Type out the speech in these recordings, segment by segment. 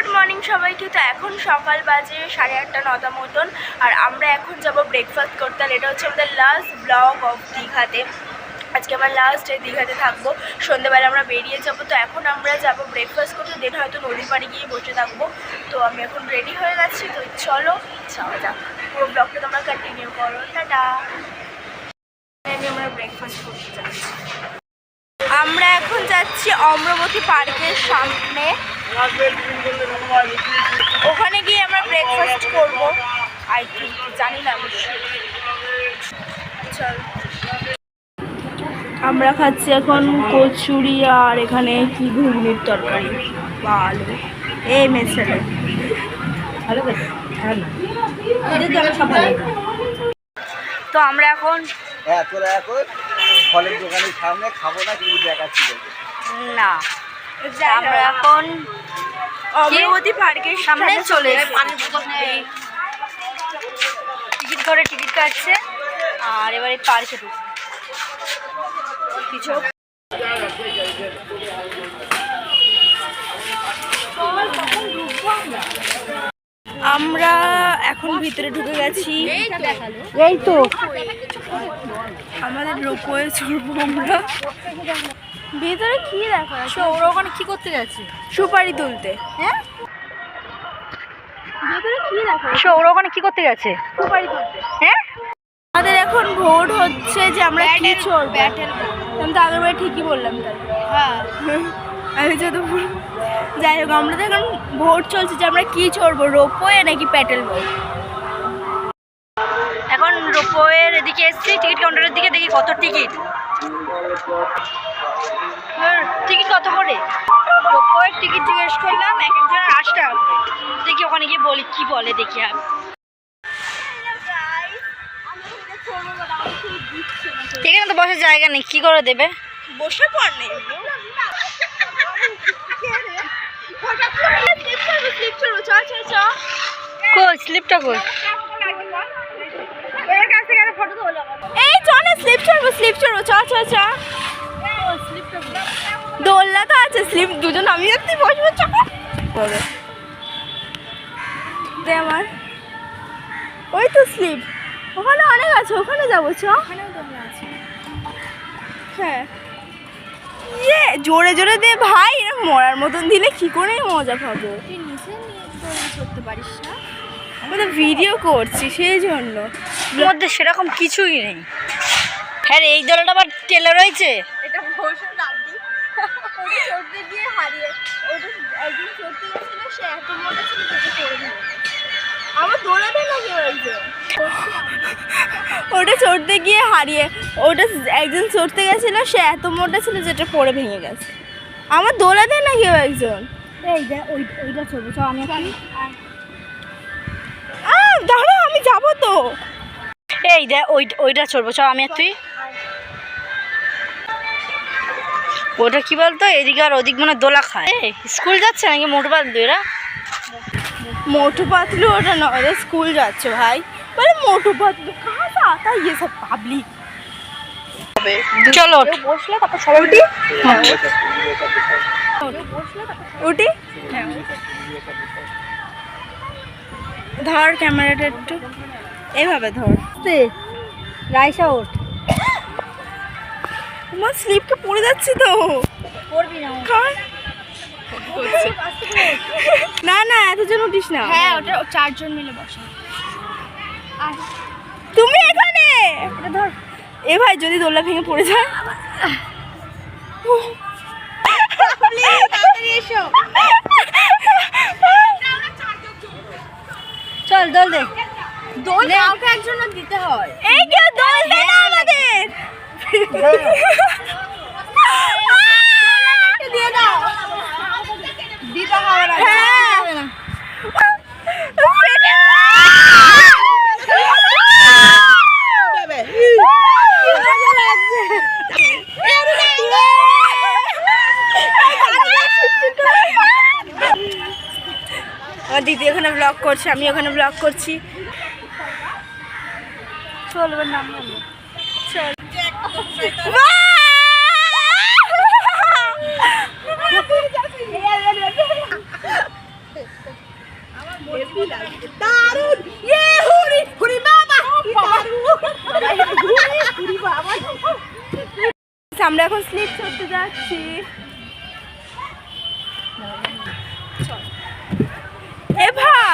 Good morning সবাইকে। তো এখন সকাল বাজে সাড়ে আটটা, নটা মতন। আর আমরা এখন যাব ব্রেকফাস্ট করতে। আর এটা হচ্ছে আমাদের লাস্ট ব্লগ অফ দীঘাতে। আজকে আমার লাস্ট ডে দীঘাতে থাকব। সন্ধ্যেবেলা আমরা বেরিয়ে যাব। তো এখন আমরা যাব ব্রেকফাস্ট করতে। দেন হয়তো নদীর পাড়ে গিয়ে বসে থাকব। তো আমি এখন রেডি হয়ে গেছি। তো চলো, যাওয়া যাক। পুরো ব্লগটা তোমরা কন্টিনিউ করো। টাটা। আমি আমরা ব্রেকফাস্ট করতে যাচ্ছি। আমরা এখন যাচ্ছি অমরাবতী পার্কের সামনে। ওখানে গিয়ে আমরা ব্রেকফাস্ট করব। আই থিঙ্ক জানি না। চল। আমরা খাচ্ছি এখন কচুরি আর এখানে কি ঘুগনির তরকারি। বা আলু এই মেসেলে তো আমার। তো এখন হ্যাঁ তোরা এখন ফলের দোকানের সামনে খাব না কিন্তু দেখাচ্ছি না। আমরা এখন অমরাবতী পার্কের সামনে চলে টিকিট করে টিকিট কাটছে। আর এবারে পার্কে ঢুকছে কিছু আমরা এখন ভিতরে ঢুকে গেছি। এই তো। আমাদের রোপওয়ে চড়বো আমরা। ভিতরে কি দেখা? ওরা ওখানে কি করতে যাচ্ছে? সুপারি তুলতে। হ্যাঁ? ভিতরে কি দেখা? সো ওরা ওখানে কি করতে সুপারি তুলতে। হ্যাঁ? আমাদের এখন ভোট হচ্ছে যে আমরা কি চড়বো আমি তো আগের ঠিকই বললাম তাহলে হ্যাঁ। আমি যত যাই হোক আমরা তো এখন ভোট চলছে যে আমরা কি চড়বো রোপওয়ে নাকি প্যাটেল এখন রোপওয়ের এদিকে এসেছি টিকিট কাউন্টারের দিকে দেখি কত টিকিট। টিকিট কত করে? রোপওয়ের টিকিট জিজ্ঞেস করলাম এক একজনের আট টাকা দেখি ওখানে গিয়ে বলি কি বলে দেখি আর। এখানে তো বসার জায়গা নেই কি করে দেবে? বসে পড় নেই। কই স্লিপটা কই? এই চ না স্লিপ চড়বো স্লিপ চড়বো চ চ চ দোলনা তো আছে স্লিপ দুজন আমি যাচ্ছি বসবো চ দে আমার। ওই তো স্লিপ ওখানে অনেক আছে ওখানে যাব চ। হ্যাঁ। ইয়ে জোরে জোরে দে ভাই এরম মরার মতন দিলে কি করে মজা পাবো? আমি তো ভিডিও করছি সেই জন্য মধ্যে সেরকম কিছুই নেই। হ্যাঁ এই দলটা আবার টেলে রয়েছে? এটা ওটা চড়তে গিয়ে হারিয়ে ওটা একদিন চড়তে গেছিল সে এত মোটা ছিল যেটা পড়ে দিল। আমার দৌড়াতে লাগে হয়েছে ওটা চড়তে গিয়ে হারিয়ে ওটা একজন চড়তে গেছিল সে এত মোটা ছিল যেটা পড়ে ভেঙে গেছে। আমার দোলাতে না কেউ একজন। এই যে ওই ওইটা ছবি সব আমি দাঁড়া আমি যাব তো। এই দে ওই ওইটা চড়বো চল আমি আর তুই। ওটা কি বলতো? এদিকে আর ওদিক মনে দোলা খায়। স্কুল যাচ্ছে নাকি মোটু পাতলু এরা? মোটু পাতলু ওটা নয় ওরা স্কুল যাচ্ছে ভাই। বলে মোটু পাতলু ইয়ে সব পাবলিক চলো বসলে তারপর উঠি? হ্যাঁ, উঠি। হ্যাঁ, ধর ক্যামেরাটা একটু। এইভাবে ধর। রাইসা ওঠ। তোমার স্লিপকে পড়ে যাচ্ছি তো। করবি না না না এতজন উঠিস না। হ্যাঁ ওটা চারজন মিলে বসে তুমি এখানে? এটা ধর। এ ভাই যদি দোল্লা ভেঙে পড়ে যায়। চল দোল দে দোল কাউকে একজনের দিতে হয়। এই কেউ দোল দে না আমাদের দিয়ে দাও দিতে হবে না হ্যাঁ। আমার দিদি ওখানে ব্লগ করছে আমি ওখানে ব্লগ করছি। চল এবার নাম চল। আমরা এখন স্লিপ করতে যাচ্ছি।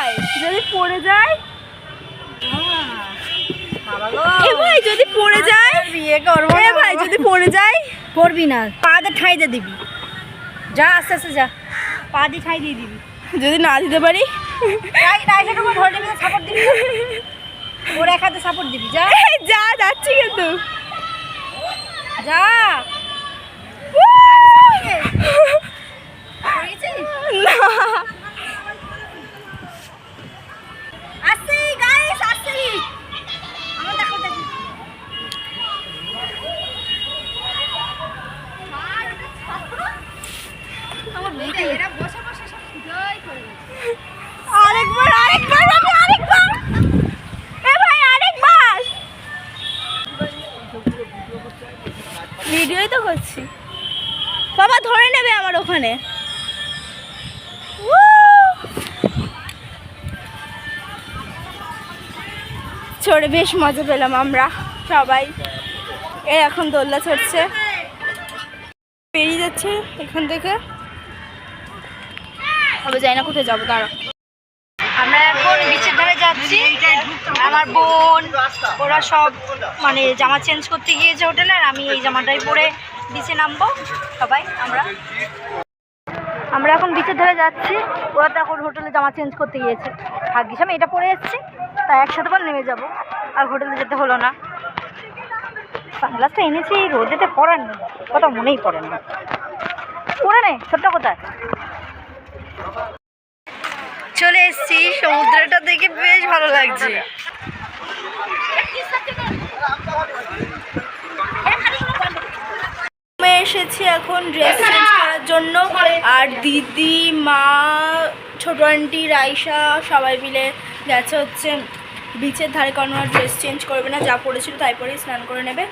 এ যদি পড়ে যায়? এ ভাই যদি পড়ে যায়? বিয়ে করব এ ভাই যদি পড়ে যায়? করবি না। পা দিয়ে ঠাই দিয়ে দিবি। যা আস্তে আস্তে যা। পা দিয়ে ঠাই দিয়ে দিবি। যদি না দিতে পারি? সাপোর্ট দিবি। ওর এক হাতে সাপোর্ট দিবি যা। যা যাচ্ছি কিন্তু। যা। চড়ে বেশ মজা পেলাম আমরা সবাই। এ এখন দোল্লা চড়ছে। পেরিয়ে যাচ্ছে এখান থেকে। তবে যাই না কোথায় যাব দাঁড়া আমরা এখন বিচের ধারে যাচ্ছি। আমার বোন, ওরা সব মানে জামা চেঞ্জ করতে গিয়েছে হোটেলে আর আমি এই জামাটাই পরে বিচে নামবো। সবাই, আমরা। আমরা এখন বিচের ধারে যাচ্ছি। ওরা তো এখন হোটেলে জামা চেঞ্জ করতে গিয়েছে। ভাগ্যিস, আমি এটা পরে এসেছি। তাই একসাথে পর নেমে যাব। আর হোটেলে যেতে হলো না। সানগ্লাসটা এনেছি, রোদেতে পড়ার নেই কথা মনেই পড়ে না। পড়ে নেই ছোট্ট কোথায়? চলে এসছি, সমুদ্রটা দেখে বেশ ভালো লাগছে। এসেছি এখন ড্রেস চেঞ্জ করার জন্য। আর দিদি মা ছোট আন্টি রাইসা সবাই মিলে গেছে হচ্ছে বিচের ধারে কোনো ড্রেস চেঞ্জ করবে না যা পড়েছিল তাই পরেই স্নান করে নেবে।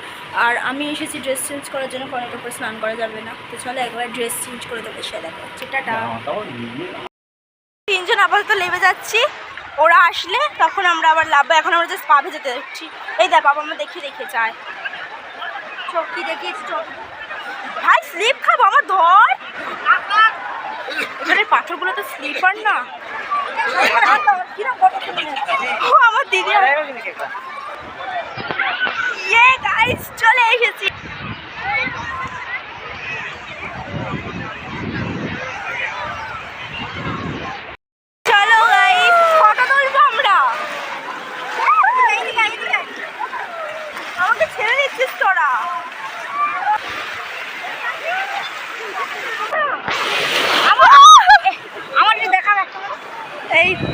আর আমি এসেছি ড্রেস চেঞ্জ করার জন্য কনেটার উপর স্নান করা যাবে না। তো চলো একবার ড্রেস চেঞ্জ করে দেবে সে দেখা হচ্ছে টাটা। তিনজন আপাতত লেবে যাচ্ছি। ওরা আসলে তখন আমরা আবার লাভবো এখন আমরা জাস্ট পা যেতে যাচ্ছি। এই দেখ বাবা মা দেখে দেখে যায়। চোখ কি দেখিয়েছি চোখ ভাই স্লিপ খাব, আমার ধর। এখানে পাথরগুলো তো স্লিপার না। আমার দিদি ইয়ে গাইস চলে এসেছি। ছেড়ে দিচ্ছিস তোরা আমার যে দেখা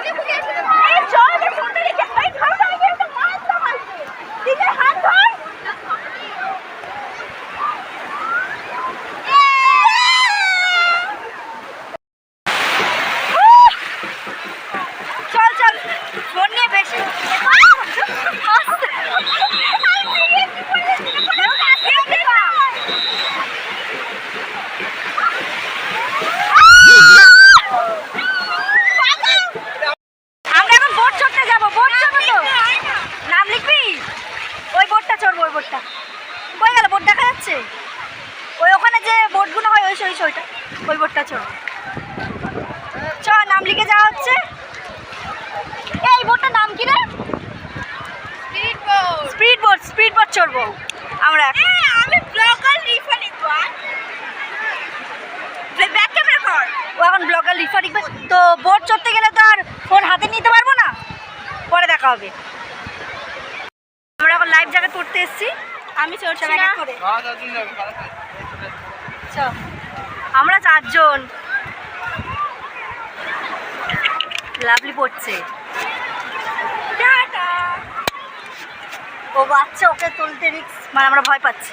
এই তো এই চল, আমার ফোনটা রেখে- এই ধর, ধর, ধর, একটা মাছ কামাচ্ছে। দিদির হাত ধর। চল চল ফোন নিয়ে বেশি আমরা এখন বোট চড়তে যাব বোট চড়বো তো নাম লিখবি ওই বোটটা চড়বো ওই বোটটা কই গেল বোট দেখা যাচ্ছে ওই ওখানে যে বোটগুলো হয় ওই ওই ওইটা ওই বোটটা চড়বো চ নাম লিখে যাওয়া হচ্ছে এই বোটটার নাম কি রে স্পিড বোট স্পিড বোট চড়বো আমরা এখন। আমি ব্লগার রিফা লিখব ব্যাক ক্যামেরা কর ও এখন ব্লগার লিখা লিখবে তো বোট চড়তে গেলে তো আর ফোন হাতে নিতে পারব না পরে দেখা হবে। আমরা এখন লাইভ জায়গায় পড়তে এসেছি। আমি চড়ছি সবাই না। আমরা চারজন। লাভলি পড়ছে। টাটা। ও বাচ্চা ওকে তুলতে রিক্স মানে আমরা ভয় পাচ্ছি।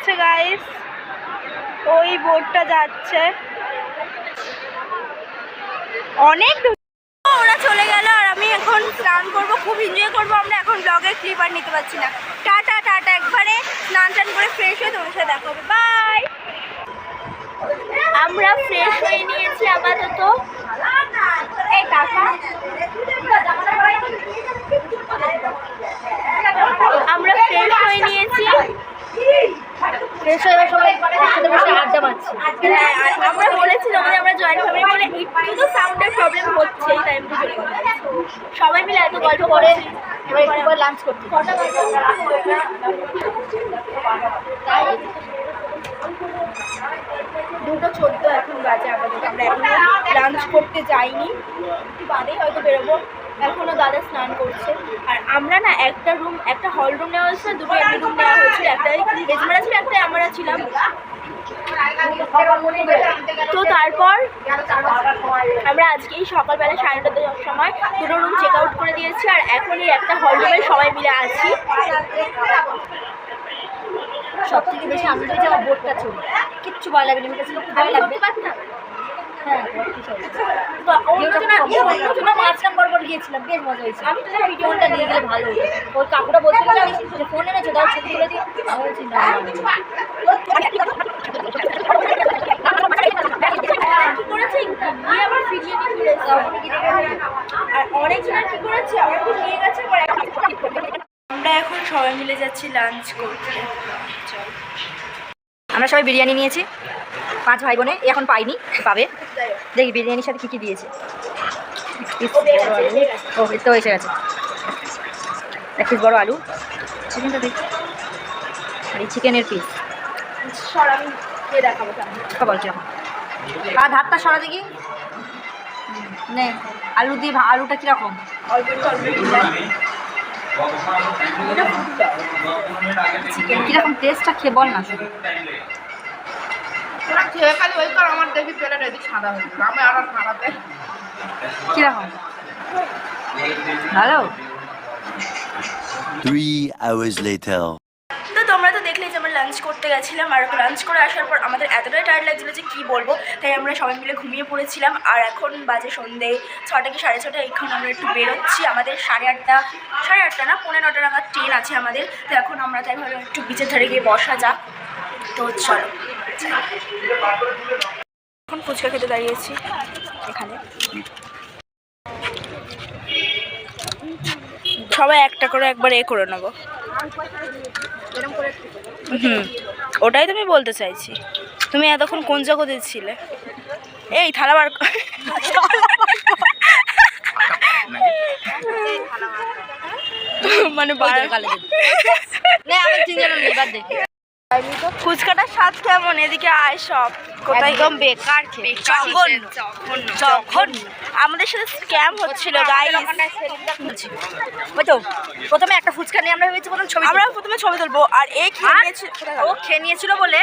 গেছে গাইস ওই বোটটা যাচ্ছে। অনেক ওরা চলে গেল আর আমি এখন স্নান করব, খুব এনজয় করব। আমরা এখন ব্লগের ক্লিপ আর নিতে পারছি না। টাটা টাটা। একবারে স্নান টান করে ফ্রেশ হয়ে তোমার সাথে দেখা বাই আমরা ফ্রেশ হয়ে নিয়েছি আপাতত এই টাকা আমরা ফ্রেশ হয়ে নিয়েছি ফ্রেশ হয়ে এবার সবাই একসাথে বসে আড্ডা মারছি হ্যাঁ, আর আমরা বলেছিলাম যে আমরা জয়েন্ট ফ্যামিলি বলে একটু তো সাউন্ডের প্রবলেম হচ্ছেই তাই আমি চলে সবাই মিলে এত গল্প করে এবার লাঞ্চ করতে। দুটো চোদ্দ এখন বাজে আমাদের আমরা এখনও লাঞ্চ করতে যাইনি। একটু বাদেই হয়তো বেরোবো। এখনও দাদা স্নান করছে। আর আমরা না একটা রুম একটা হল রুম নেওয়া হয়েছিল, দুটো এমনি রুম নেওয়া হয়েছিল একটা ছিল একটা আমরা ছিলাম। তো তারপর আমরা আজকে সকালবেলা সাড়ে নটার সময় দুটো রুম চেক আউট করে দিয়েছি, আর এখন এই একটা হল রুমে সবাই মিলে আছি। সব থেকে বেশি আনন্দ আমার বোটটা ছবি কিচ্ছু ভালো লাগেনি কাছে খুব ভালো লাগবে। হ্যাঁ গিয়েছিলাম বেশ মজা হয়েছে আমি তো ভিডিওটা নিয়ে গেলে ভালো ওই কাকুটা বলছিল যে ফোন এনেছো দাও ছবি তুলে দিই। আমি বলছি না আমরা এখন সবাই মিলে যাচ্ছি লাঞ্চ করতে। আমরা সবাই বিরিয়ানি নিয়েছি। পাঁচ ভাই বোনে এখন পাইনি পাবে। দেখি বিরিয়ানির সাথে কী কী দিয়েছে। ও তো এসে গেছে। এক পিস বড় আলু। চিকেনটা দেখি আর এই চিকেনের পিস বলছি এখন। আর ধারটা সরা দেখি। নে আলু দিয়ে আলুটা কীরকম। চিকেন কীরকম টেস্টটা খেয়ে বল না। শুধু ওরা খেয়ে খালি ওই কর আমার দেখি প্লেট এদিক সাদা হয়ে গেছে। আমি আর সাদাতে কীরকম? ভালো? Three hours later. তো তোমরা তো দেখলে যে আমরা লাঞ্চ করতে গেছিলাম আর লাঞ্চ করে আসার পর আমাদের এতটাই টায়ার্ড লাগছিল যে কী বলব? তাই আমরা সবাই মিলে ঘুমিয়ে পড়েছিলাম আর এখন বাজে সন্ধে ছটা কি সাড়ে ছটা এখন আমরা একটু বেরোচ্ছি। আমাদের সাড়ে আটটা সাড়ে আটটা না পৌনে নটা নাগাদ ট্রেন আছে আমাদের। তো এখন আমরা তাই ভাবলাম একটু বিচের ধারে গিয়ে বসা যাক। তো চলো। এখন ফুচকা খেতে দাঁড়িয়েছি এখানে। সবাই একটা করে একবার এ করে নেব। হুম ওটাই তুমি বলতে চাইছি। তুমি এতক্ষণ কোন জগতে ছিলে? এই থালা বার মানে বার- নে ফুচকাটার স্বাদ কেমন? এদিকে আয় সব। কোথায় একদম বেকার জঘন্য। জঘন্য। আমাদের সাথে স্ক্যাম হচ্ছিল গাইস তো প্রথমে একটা ফুচকা নিয়ে আমরা ভেবেছি প্রথম ছবি আমরা প্রথমে ছবি তুলবো। আর এই খেয়ে ও খেয়ে নিয়েছিল বলে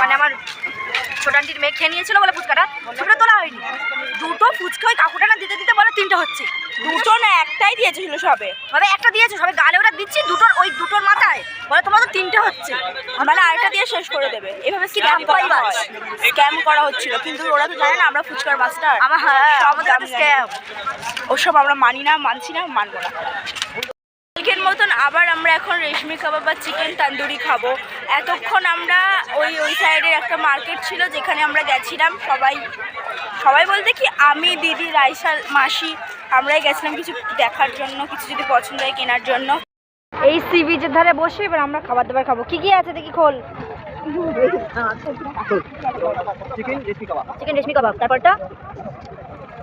মানে আমার ছোট আন্টির মেয়ে খেয়ে নিয়েছিল বলে ফুচকাটা। ছবিটা তোলা হয়নি। দুটো ফুচকা ওই কাকুটা না দিতে দিতে বলে তিনটে হচ্ছে। দুটো না একটাই দিয়েছিল সবে। মানে একটা দিয়েছে সবে গালে ওরা দিচ্ছি দুটোর ওই দুটোর মাথায়। বলে তোমার তো তিনটে হচ্ছে। মানে আরেকটা দিয়ে শেষ করে দেবে। এভাবে স্ক্যাম করা। স্ক্যাম করা হচ্ছিল। কিন্তু ওরা তো জানে না আমরা ফুচকার মাস্টার আমার হ্যাঁ আমাদের স্ক্যাম ওসব আমরা মানি না মানছি না মানবো না। মতন আবার আমরা এখন রেশমি কাবাব বা চিকেন তান্দুরি খাব। এতক্ষণ আমরা ওই ওই সাইডের একটা মার্কেট ছিল যেখানে আমরা গেছিলাম। সবাই সবাই বলতে কি আমি দিদি রাইসা মাসি আমরাই গেছিলাম কিছু দেখার জন্য কিছু যদি পছন্দ হয় কেনার জন্য। এই সি বিচের ধারে বসে এবার আমরা খাবার দাবার খাব। কি কি আছে দেখি খোল। Chicken recipe kebab. Chicken reshmi kebab. তারপরটা?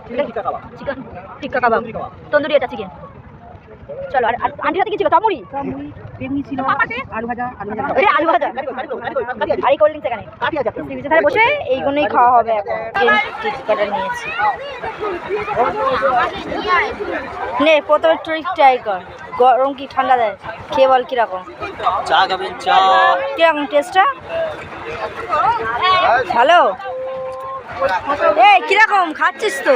Chicken tikka kebab. Chicken tikka tandoori kebab. Tandoori এটা চিকেন। চলো আর আন্টির হাতে কি ছিল? চামুড়ি বেগুনি ছিল আলু ভাজা আলু ভাজা আলু ভাজা আর এই কোল্ড ড্রিঙ্কস এখানে। বিচে ধারে বসে এইগুলোই খাওয়া হবে এখন। নিয়েছি। নে প্রথমে ট্রিক ট্রাই কর। গরম কি ঠান্ডা দেয়? খেয়ে বল কীরকম। চা খাবেন চা। কীরকম টেস্টটা ভালো? এই কীরকম? খাচ্ছিস তো?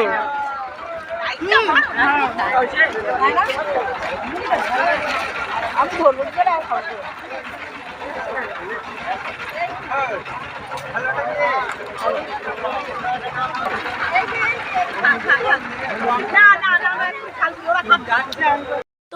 আমি বলব কি করে আর খাব?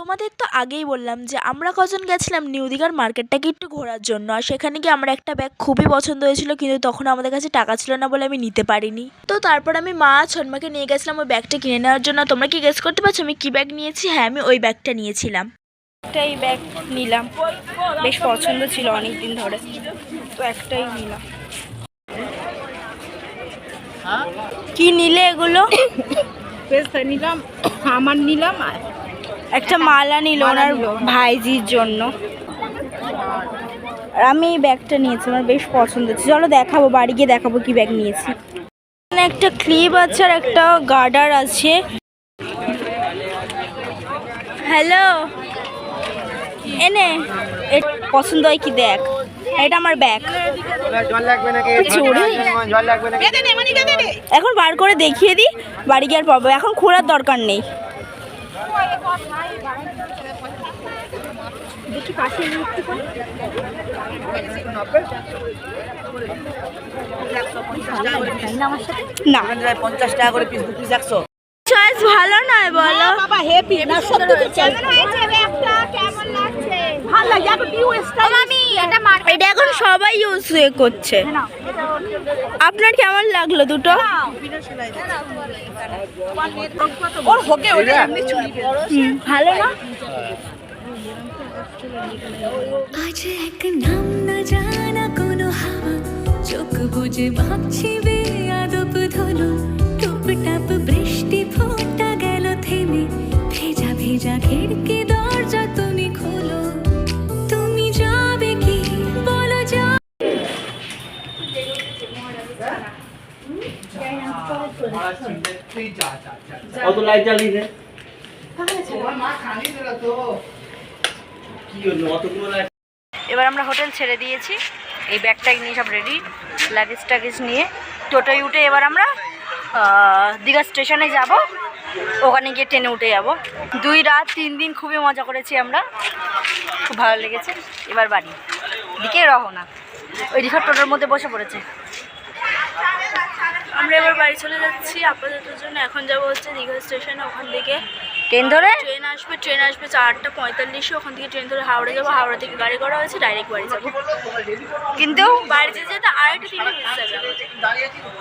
তোমাদের তো আগেই বললাম যে আমরা কজন গেছিলাম নিউ দীঘার মার্কেটটাকে একটু ঘোরার জন্য? আর সেখানে গিয়ে আমার একটা ব্যাগ খুবই পছন্দ হয়েছিল কিন্তু তখন আমাদের কাছে টাকা ছিল না বলে আমি নিতে পারিনি। তো তারপর আমি মা ছন্মাকে নিয়ে গেছিলাম ওই ব্যাগটা কিনে নেওয়ার জন্য। তোমরা কি গেস করতে পারছ? আমি কী ব্যাগ নিয়েছি? হ্যাঁ আমি ওই ব্যাগটা নিয়েছিলাম। একটাই ব্যাগ নিলাম। বেশ পছন্দ ছিল অনেক দিন ধরে। তো একটাই নিলাম। কি নিলে এগুলো? নিলাম। আমার নিলাম একটা মালা নিল ওনার ভাইজির জন্য। আর আমি এই ব্যাগটা নিয়েছি আমার বেশ পছন্দ হচ্ছে। চলো দেখাবো বাড়ি গিয়ে দেখাবো কি ব্যাগ নিয়েছি। এখানে একটা ক্লিপ আছে আর একটা গার্ডার আছে। হ্যালো? এনে এ পছন্দ হয় কি দেখ? এটা আমার ব্যাগ। এখন বার করে দেখিয়ে দিই বাড়ি গিয়ে আর পাবো। এখন খোলার দরকার নেই। দেখি পাশে একটু না আমার পঞ্চাশ টাকা করে। পিস দু পিস একশো চয়েস ভালো নয় বলো। বাবা হেপি না সত্যি তো কেমন হয়েছে ব্যাগটা কেমন লাগছে? ভালো লাগে এখন নিউ স্টাইল আমি এটা এটা এখন সবাই ইউজ করছে। আপনার কেমন লাগল দুটো? ভালো না? আজ এক নাম না জানা কোনো হাওয়া। চোখ বুঝে ভাবছি বেয়াদব ধনু টুপ টাপ বৃষ্টি ফোঁটা গেল থেমে। ভেজা ভেজা খিড়কি কত লাইট জ্বালিয়ে দে এবার আমরা হোটেল ছেড়ে দিয়েছি। এই ব্যাগটা নিয়ে সব রেডি লাগেজ টাগেজ নিয়ে। টোটোয় উঠে এবার আমরা দীঘা স্টেশনে যাব। ওখানে গিয়ে ট্রেনে উঠে যাব। দুই রাত, তিন দিন খুবই মজা করেছি আমরা। খুব ভালো লেগেছে। এবার বাড়ি। দিকে রহনা ওই রিসোর্ট টোটোর মধ্যে বসে পড়েছে। আমরা এবার বাড়ি চলে যাচ্ছি। আপাতত জন্য এখন যাব হচ্ছে দীঘা স্টেশনে ওখান থেকে। ট্রেন ধরে? ট্রেন আসবে ট্রেন আসবে চারটা পঁয়তাল্লিশে ওখান থেকে ট্রেন ধরে হাওড়া যাব। হাওড়া থেকে গাড়ি করা হয়েছে ডাইরেক্ট বাড়ি যাব। কিন্তু বাড়িতে যেতে মিস যাবে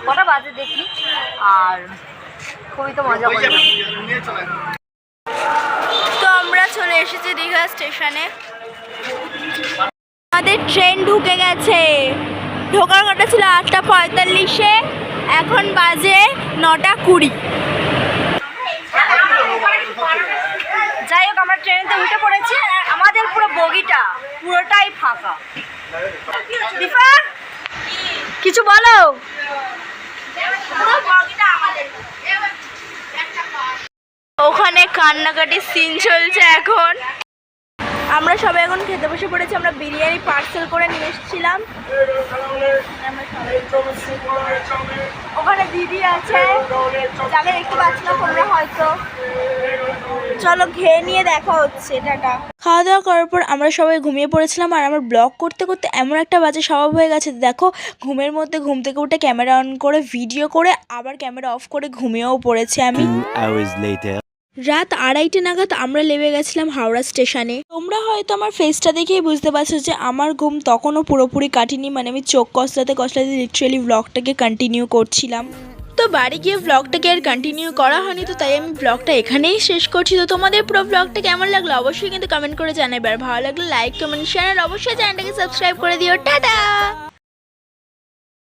কটা বাজে দেখি আর খুবই তো মজা করলাম তো আমরা চলে এসেছি দীঘা স্টেশনে। আমাদের ট্রেন ঢুকে গেছে। ঢোকার কথা ছিল আটটা পঁয়তাল্লিশে। এখন বাজে নটা কুড়ি। যাই হোক, আমরা ট্রেনেতে উঠে পড়েছি আমাদের পুরো বগিটা পুরোটাই ফাঁকা। কিছু বলো? ওখানে কান্নাকাটির সিন চলছে এখন। আমরা সবাই এখন খেতে বসে পড়েছি, আমরা বিরিয়ানি পার্সেল করে নিয়ে এসেছিলাম। ওখানে দিদি আছে। যাকে দেখতে পাচ্ছি তোমরা হয়তো। চলো খেয়ে নিয়ে দেখা হচ্ছে, টাটা। খাওয়া দাওয়া করার পর আমরা সবাই ঘুমিয়ে পড়েছিলাম, আর আমার ব্লগ করতে করতে এমন একটা বাজে স্বভাব হয়ে গেছে দেখো, ঘুমের মধ্যে ঘুম থেকে উঠে ক্যামেরা অন করে ভিডিও করে, আবার ক্যামেরা অফ করে ঘুমিয়েও পড়েছি আমি. রাত আড়াইটে নাগাদ আমরা লেবে গেছিলাম হাওড়া স্টেশনে। তোমরা হয়তো আমার ফেসটা দেখেই বুঝতে পারছ যে আমার ঘুম তখনও পুরোপুরি কাটিনি মানে আমি চোখ কষলাতে কষলাতে লিটারেলি ব্লগটাকে কন্টিনিউ করছিলাম। তো বাড়ি গিয়ে ব্লগটাকে আর কন্টিনিউ করা হয়নি, তো তাই আমি ব্লগটা এখানেই শেষ করছি। তো তোমাদের পুরো ব্লগটা কেমন লাগল অবশ্যই কিন্তু কমেন্ট করে জানাবে, আর ভালো লাগলে লাইক কমেন্ট শেয়ার আর অবশ্যই চ্যানেলটাকে সাবস্ক্রাইব করে দিও। টাটা!